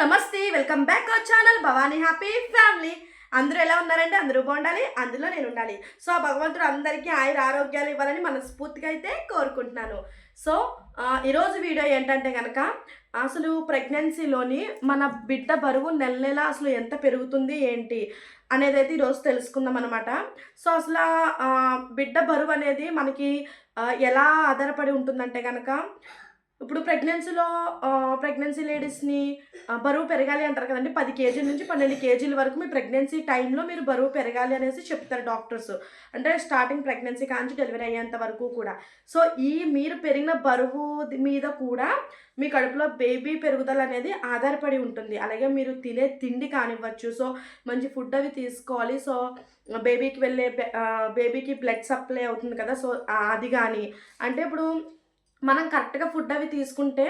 నమస్తే welcome back our channel Bhavani happy family. అందరూ ఎలా ఉన్నారంటే అందరూ బాగుండాలి? అందులో నేను ఉండాలి. సో ఆ భగవంతుడు అందరికీ ఆయుర ఆరోగ్యాలు ఇవ్వాలని మనస్ఫూర్తిగా అయితే కోరుకుంటున్నాను. సో ఈరోజు వీడియో ఏంటంటే కనుక అసలు ప్రెగ్నెన్సీలోని మన బిడ్డ బరువు నెల నెల అసలు ఎంత పెరుగుతుంది ఏంటి అనేది అయితే ఈరోజు తెలుసుకుందాం అనమాట సో అసలు బిడ్డ బరువు అనేది మనకి ఎలా ఆధారపడి ఉంటుందంటే కనుక ఇప్పుడు ప్రెగ్నెన్సీలో ప్రెగ్నెన్సీ లేడీస్ని బరువు పెరగాలి అంటారు కదండి పది కేజీల నుంచి పన్నెండు కేజీల వరకు మీ ప్రెగ్నెన్సీ టైంలో మీరు బరువు పెరగాలి అనేసి చెప్తారు డాక్టర్స్ అంటే స్టార్టింగ్ ప్రెగ్నెన్సీ కాంచి డెలివరీ అయ్యేంత వరకు కూడా. సో ఈ మీరు పెరిగిన బరువు మీద కూడా మీ కడుపులో బేబీ పెరుగుదల అనేది ఆధారపడి ఉంటుంది. అలాగే మీరు తినే తిండి కానివ్వచ్చు. సో మంచి ఫుడ్ అవి తీసుకోవాలి. సో బేబీకి వెళ్ళే బేబీకి బ్లడ్ సప్లై అవుతుంది కదా. సో అది కానీ అంటే ఇప్పుడు మనం కరెక్ట్గా ఫుడ్ అవి తీసుకుంటే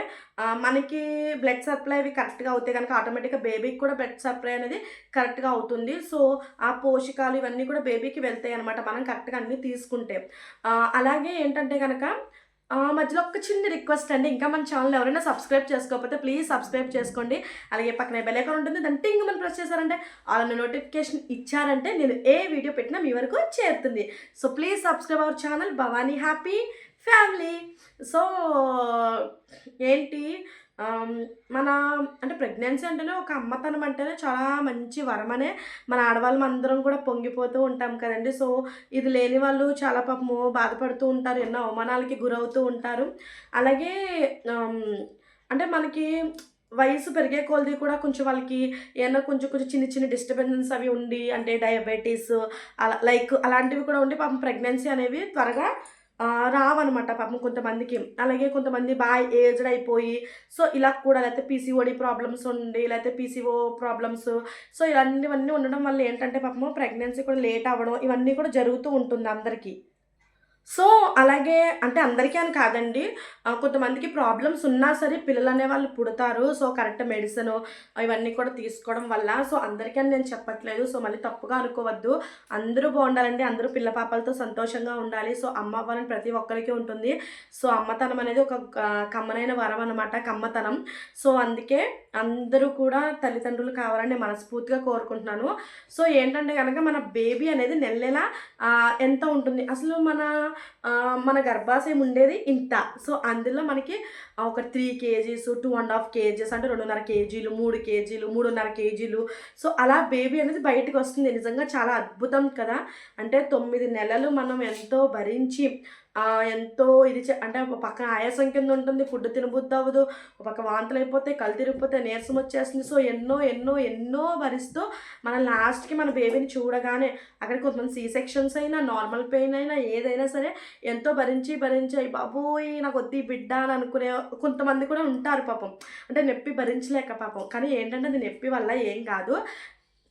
మనకి బ్లడ్ సప్లై అవి కరెక్ట్గా అవుతాయి కనుక ఆటోమేటిక్గా బేబీకి కూడా బ్లడ్ సప్లై అనేది కరెక్ట్గా అవుతుంది. సో ఆ పోషకాలు ఇవన్నీ కూడా బేబీకి వెళ్తాయి అనమాట మనం కరెక్ట్గా అన్నీ తీసుకుంటే. అలాగే ఏంటంటే కనుక మధ్యలో ఒక చిన్న రిక్వెస్ట్ అండి. ఇంకా మన ఛానల్ ఎవరైనా సబ్స్క్రైబ్ చేసుకోకపోతే ప్లీజ్ సబ్స్క్రైబ్ చేసుకోండి. అలాగే పక్కన బెల్ ఉంటుంది. దాన్ని టింగ్ మనం ప్రెస్ చేశారంటే అలా నోటిఫికేషన్ ఇచ్చారంటే నేను ఏ వీడియో పెట్టినా మీ వరకు చేరుతుంది. So please subscribe our channel. Bhavani happy. Family. So ఏంటి మన అంటే ప్రెగ్నెన్సీ అంటేనే ఒక అమ్మతనం అంటేనే చాలా మంచి వరమనే. మన ఆడవాళ్ళం అందరం కూడా పొంగిపోతూ ఉంటాం కదండి. సో ఇది లేని వాళ్ళు చాలా పాపము బాధపడుతూ ఉంటారు ఎన్నో అవమానాలకి గురవుతూ ఉంటారు. అలాగే అంటే మనకి వయసు పెరిగే కొలది కూడా కొంచెం వాళ్ళకి ఏమన్నా కొంచెం కొంచెం చిన్న చిన్న డిస్టర్బెన్స్ అవి ఉండి అంటే డయాబెటీస్ అలా లైక్ అలాంటివి కూడా ఉండి పాపం ప్రెగ్నెన్సీ అనేవి త్వరగా రావన్నమాట పాపం కొంతమందికి. అలాగే కొంతమంది బాగా ఏజ్డ్ అయిపోయి సో ఇలా కూడా లేకపోతే పీసీఓడి ప్రాబ్లమ్స్ ఉండి లేకపోతే పీసీఓ ప్రాబ్లమ్స్ సో ఇలాంటివన్నీ ఉండడం వల్ల ఏంటంటే పాపము ప్రెగ్నెన్సీ కూడా లేట్ అవ్వడం ఇవన్నీ కూడా జరుగుతూ ఉంటుంది అందరికీ. సో అలాగే అంటే అందరికీ అని కాదండి. కొంతమందికి ప్రాబ్లమ్స్ ఉన్నా సరే పిల్లలు అనే వాళ్ళు పుడతారు. సో కరెక్ట్ మెడిసిన్ ఇవన్నీ కూడా తీసుకోవడం వల్ల. సో అందరికీ అని నేను చెప్పట్లేదు. సో మళ్ళీ తప్పుగా అనుకోవద్దు. అందరూ బాగుండాలండి. అందరూ పిల్ల పాపలతో సంతోషంగా ఉండాలి. సో అమ్మ అవ్వాలని ప్రతి ఒక్కరికి ఉంటుంది. సో అమ్మతనం అనేది ఒక కమ్మనైన వరం అనమాట కమ్మతనం. సో అందుకే అందరూ కూడా తల్లిదండ్రులు కావాలని మనస్ఫూర్తిగా కోరుకుంటున్నాను. సో ఏంటంటే కనుక మన బేబీ అనేది నెల నెల ఎంత ఉంటుంది? అసలు మన మన గర్భాశయం ఉండేది ఇంత సో అందులో మనకి ఒక three kgs two and half kgs అంటే రెండున్నర కేజీలు మూడు కేజీలు మూడున్నర కేజీలు. సో అలా బేబీ అనేది బయటకు వస్తుంది. నిజంగా చాలా అద్భుతం కదా? అంటే తొమ్మిది నెలలు మనం ఎంతో భరించి ఎంతో ఇది చే- అంటే ఒక పక్కన ఆయాసం కింద ఉంటుంది ఫుడ్ తినబుద్ధి అవ్వదు ఒక పక్క వాంతలు అయిపోతాయి కళ్ళు తిరిగిపోతే నీరసం వచ్చేస్తుంది. సో ఎన్నో ఎన్నో ఎన్నో భరిస్తూ మన లాస్ట్కి మన బేబీని చూడగానే అక్కడ కొంతమంది సీ సెక్షన్స్ అయినా నార్మల్ పెయిన్ అయినా ఏదైనా సరే ఎంతో భరించి భరించి బాబోయ్ నాకు వద్ది బిడ్డ అని అనుకునే కొంతమంది కూడా ఉంటారు పాపం. అంటే నొప్పి భరించలేక పాపం. కానీ ఏంటంటే అది నొప్పి వల్ల ఏం కాదు.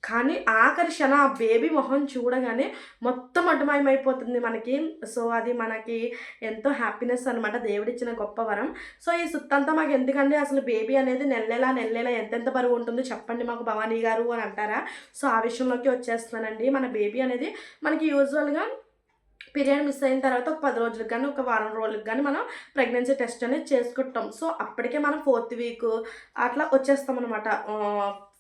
కానీ ఆకర్షణ ఆ బేబీ మొహం చూడగానే మొత్తం అడ్డమయమైపోతుంది మనకి. సో అది మనకి ఎంతో హ్యాపీనెస్ అనమాట దేవుడిచ్చిన గొప్ప వరం. సో ఈ సుత్తంతా మాకు ఎందుకంటే అసలు బేబీ అనేది నెల్లెలా నెల్లెలా ఎంతెంత బరువు ఉంటుందో చెప్పండి మాకు భవానీ గారు అని అంటారా? సో ఆ విషయంలోకి వచ్చేస్తున్నానండి. మన బేబీ అనేది మనకి యూజువల్గా పీరియడ్ మిస్ అయిన తర్వాత ఒక పది రోజులకు కానీ ఒక వారం రోజులకు కానీ మనం ప్రెగ్నెన్సీ టెస్ట్ అనేది చేసుకుంటాం. సో అప్పటికే మనం ఫోర్త్ వీక్ అట్లా వచ్చేస్తాం అనమాట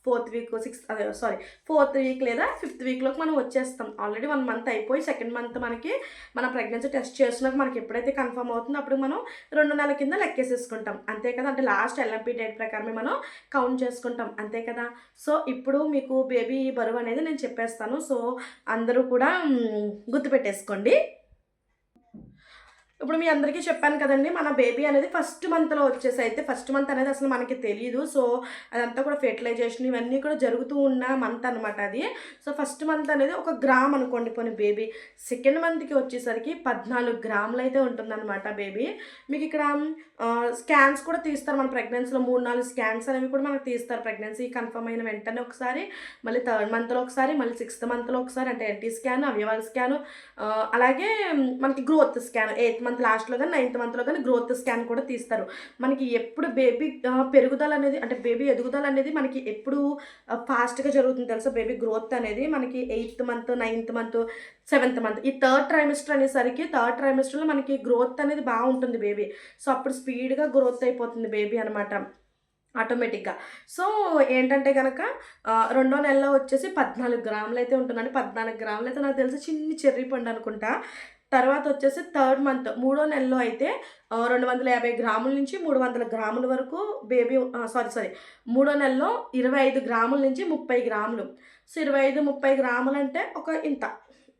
ఫోర్త్ వీక్ సిక్స్త్ అదే సారీ ఫోర్త్ వీక్ లేదా ఫిఫ్త్ వీక్లోకి మనం వచ్చేస్తాం. ఆల్రెడీ వన్ మంత్ అయిపోయి సెకండ్ మంత్ మనకి మన ప్రెగ్నెన్సీ టెస్ట్ చేస్తున్నాక మనకి ఎప్పుడైతే కన్ఫర్మ్ అవుతుందో అప్పుడు మనం రెండు నెలల కింద లెక్కేసేసుకుంటాం. అంతే కదా? అంటే లాస్ట్ ఎల్ఎంపీ డేట్ ప్రకారమే మనం కౌంట్ చేసుకుంటాం. అంతే కదా? సో ఇప్పుడు మీకు బేబీ బరువు అనేది నేను చెప్పేస్తాను. సో అందరూ కూడా గుర్తుపెట్టేసుకోండి. ఇప్పుడు మీ అందరికీ చెప్పాను కదండి మన బేబీ అనేది ఫస్ట్ మంత్లో వచ్చేసి అయితే ఫస్ట్ మంత్ అనేది అసలు మనకి తెలియదు సో అదంతా కూడా ఫెర్టిలైజేషన్ ఇవన్నీ కూడా జరుగుతూ ఉన్న మంత్ అనమాట అది. సో ఫస్ట్ మంత్ అనేది ఒక గ్రామ్ అనుకోండి పోనీ బేబీ. సెకండ్ మంత్కి వచ్చేసరికి పద్నాలుగు గ్రాములు అయితే ఉంటుందన్నమాట బేబీ. మీకు ఇక్కడ స్కాన్స్ కూడా తీస్తారు. మన ప్రెగ్నెన్సీలో మూడు నాలుగు స్కాన్స్ అనేవి కూడా మనకు తీస్తారు ప్రెగ్నెన్సీ. కన్ఫర్మ్ అయిన వెంటనే ఒకసారి మళ్ళీ థర్డ్ మంత్లో ఒకసారి మళ్ళీ సిక్స్త్ మంత్లో ఒకసారి అంటే ఎన్టీ స్కాన్ అవయవాల స్కాన్ అలాగే మనకి గ్రోత్ స్కాన్ ఎయిత్ మంత్ లాస్ట్లో కానీ నైన్త్ మంత్లో కానీ గ్రోత్ స్కాన్ కూడా తీస్తారు. మనకి ఎప్పుడు బేబీ పెరుగుదల అనేది అంటే బేబీ ఎదుగుదల అనేది మనకి ఎప్పుడు ఫాస్ట్గా జరుగుతుంది తెలుసా? బేబీ గ్రోత్ అనేది మనకి eighth month ninth month seventh month ఈ థర్డ్ ట్రైమిస్టర్ అనేసరికి థర్డ్ ట్రైమిస్టర్లో మనకి గ్రోత్ అనేది బాగుంటుంది బేబీ సో అప్పుడు స్పీడ్గా గ్రోత్ అయిపోతుంది బేబీ అనమాట ఆటోమేటిక్గా సో ఏంటంటే కనుక రెండో నెలలో వచ్చేసి పద్నాలుగు గ్రాములు అయితే ఉంటుందండి. పద్నాలుగు గ్రాములు అయితే నాకు తెలిసి చిన్ని చెర్రీ పండు అనుకుంటా. తర్వాత వచ్చేసి థర్డ్ మంత్ మూడో నెలలో అయితే రెండు వందల యాభై గ్రాముల నుంచి మూడు వందల గ్రాముల వరకు బేబీ సారీ సారీ మూడో నెలలో ఇరవై ఐదు గ్రాముల నుంచి ముప్పై గ్రాములు. సో ఇరవై ఐదు ముప్పై గ్రాములు అంటే ఒక ఇంత.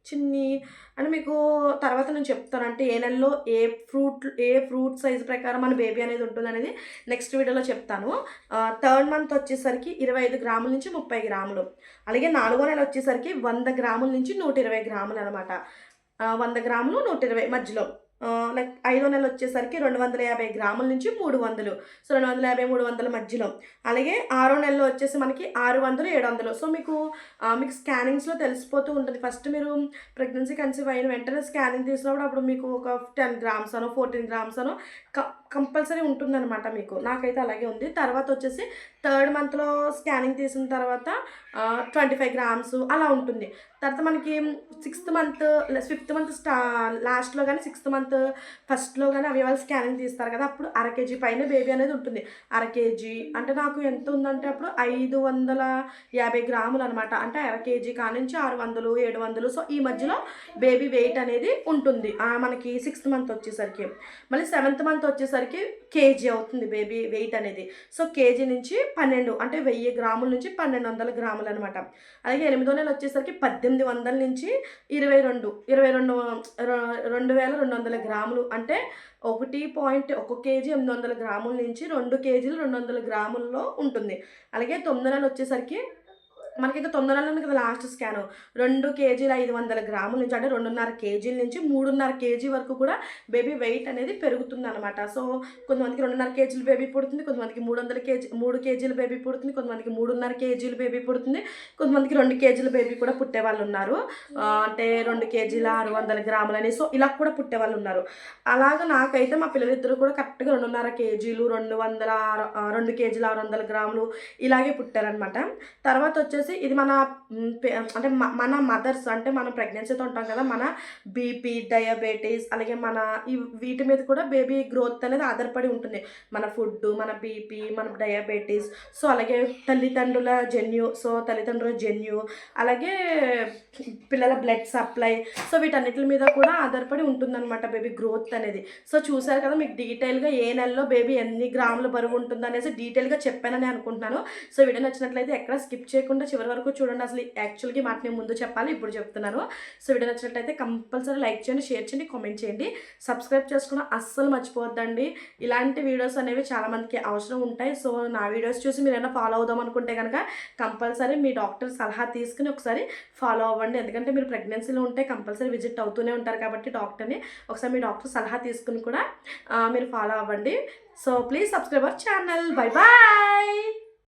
చిన్ని అని మీకు తర్వాత నేను చెప్తాను. అంటే ఏ నెలలో ఏ ఫ్రూట్ ఏ ఫ్రూట్ సైజ్ ప్రకారం మన బేబీ అనేది ఉంటుంది అనేది నెక్స్ట్ వీడియోలో చెప్తాను. థర్డ్ మంత్ వచ్చేసరికి ఇరవై ఐదు గ్రాముల నుంచి ముప్పై గ్రాములు. అలాగే నాలుగో నెల వచ్చేసరికి వంద గ్రాముల నుంచి నూట ఇరవై గ్రాములు అనమాట వంద గ్రాములు నూట ఇరవై మధ్యలో లైక్ ఐదో నెల వచ్చేసరికి రెండు వందల యాభై గ్రాముల నుంచి మూడు వందలు సో రెండు వందల యాభై మూడు వందల మధ్యలో. అలాగే ఆరో నెలలో వచ్చేసి మనకి ఆరు వందలు ఏడు వందలు సో మీకు మీకు స్కానింగ్స్లో తెలిసిపోతూ ఉంటుంది. ఫస్ట్ మీరు ప్రెగ్నెన్సీ కన్సీవ్ అయిన వెంటనే స్కానింగ్ తీసినప్పుడు అప్పుడు మీకు ఒక టెన్ గ్రామ్స్ అనో ఫోర్టీన్ గ్రామ్స్ అనో కంపల్సరీ ఉంటుందన్నమాట మీకు. నాకైతే అలాగే ఉంది. తర్వాత వచ్చేసి థర్డ్ మంత్లో స్కానింగ్ తీసిన తర్వాత ట్వంటీ ఫైవ్ గ్రామ్స్ అలా ఉంటుంది. తర్వాత మనకి సిక్స్త్ మంత్ ఫిఫ్త్ మంత్ స్టా లాస్ట్లో కానీ సిక్స్త్ మంత్ ఫస్ట్లో కానీ అవయవాలు స్కానింగ్ తీస్తారు కదా అప్పుడు అర కేజీ పైన బేబీ అనేది ఉంటుంది. అర కేజీ అంటే నాకు ఎంత ఉందంటే అప్పుడు ఐదు వందల యాభై గ్రాములు అనమాట అంటే అర కేజీ కానించి ఆరు వందలు ఏడు వందలు. సో ఈ మధ్యలో బేబీ వెయిట్ అనేది ఉంటుంది. మనకి సిక్స్త్ మంత్ వచ్చేసరికి. మళ్ళీ సెవెంత్ మంత్ వచ్చేసరికి కేజీ అవుతుంది బేబీ వెయిట్ అనేది. సో కేజీ నుంచి పన్నెండు అంటే వెయ్యి గ్రాముల నుంచి పన్నెండు వందల గ్రాములు అనమాట. అలాగే ఎనిమిదో నెల వచ్చేసరికి పద్దెనిమిది వందల నుంచి ఇరవై రెండు ఇరవై రెండు రెండు వేల రెండు వందల గ్రాములు. అంటే ఒకటి పాయింట్ ఒక కేజీ ఎనిమిది వందల గ్రాముల నుంచి రెండు కేజీలు రెండు వందల గ్రాముల్లో ఉంటుంది. అలాగే తొమ్మిది నెలలు వచ్చేసరికి మనకి ఇంకా తొమ్మిది ఉంది కదా లాస్ట్ స్కాన్. రెండు కేజీల ఐదు వందల గ్రాముల నుంచి అంటే రెండున్నర కేజీల నుంచి మూడున్నర కేజీ వరకు కూడా బేబీ వెయిట్ అనేది పెరుగుతుంది అనమాట సో కొంతమందికి రెండున్నర కేజీల బేబీ పుడుతుంది కొంతమందికి మూడు వందల కేజీ మూడు కేజీల బేబీ పుడుతుంది కొంతమందికి మూడున్నర కేజీల బేబీ పుడుతుంది కొంతమందికి రెండు కేజీల బేబీ కూడా పుట్టే వాళ్ళు ఉన్నారు. అంటే రెండు కేజీల ఆరు వందల గ్రాములని సో ఇలా కూడా పుట్టే వాళ్ళు ఉన్నారు. అలాగా నాకైతే మా పిల్లలిద్దరూ కూడా కరెక్ట్గా రెండున్నర కేజీలు రెండు వందల రెండు కేజీల ఆరు వందల గ్రాములు ఇలాగే పుట్టారనమాట తర్వాత వచ్చేసి ఇది మన పే- అంటే మన మదర్స్ అంటే మనం ప్రెగ్నెన్సీతో ఉంటాం కదా మన బీపీ డయాబెటీస్ అలాగే మన వీటి మీద కూడా బేబీ గ్రోత్ అనేది ఆధారపడి ఉంటుంది. మన ఫుడ్ మన బీపీ మన డయాబెటీస్ సో అలాగే తల్లిదండ్రుల జన్యు సో తల్లిదండ్రుల జన్యు అలాగే పిల్లల బ్లడ్ సప్లై సో వీటన్నిటి మీద కూడా ఆధారపడి ఉంటుందన్నమాట బేబీ గ్రోత్ అనేది. సో చూసారు కదా మీకు డీటెయిల్గా ఏ నెలలో బేబీ ఎన్ని గ్రాముల బరువు ఉంటుంది అనేసి డీటెయిల్గా చెప్పానని అనుకుంటున్నాను. సో వీడియో నచ్చినట్లయితే ఎక్కడ స్కిప్ చేయకుండా చివరి వరకు చూడండి. అసలు యాక్చువల్గా మాట నేను ముందు చెప్పాలి ఇప్పుడు చెప్తున్నాను. సో వీడియో నచ్చినట్లయితే కంపల్సరీ లైక్ చేయండి షేర్ చేయండి కామెంట్ చేయండి. సబ్స్క్రైబ్ చేసుకోవడం అస్సలు మర్చిపోవద్దండి. ఇలాంటి వీడియోస్ అనేవి చాలామందికి అవసరం ఉంటాయి. సో నా వీడియోస్ చూసి మీరు ఏమైనా ఫాలో అవుదాం అనుకుంటే కనుక కంపల్సరీ మీ డాక్టర్ సలహా తీసుకుని ఒకసారి ఫాలో అవ్వండి. ఎందుకంటే మీరు ప్రెగ్నెన్సీలో ఉంటే కంపల్సరీ విజిట్ అవుతూనే ఉంటారు కాబట్టి డాక్టర్ని ఒకసారి మీ డాక్టర్ సలహా తీసుకుని కూడా మీరు ఫాలో అవ్వండి. So please subscribe our channel bye bye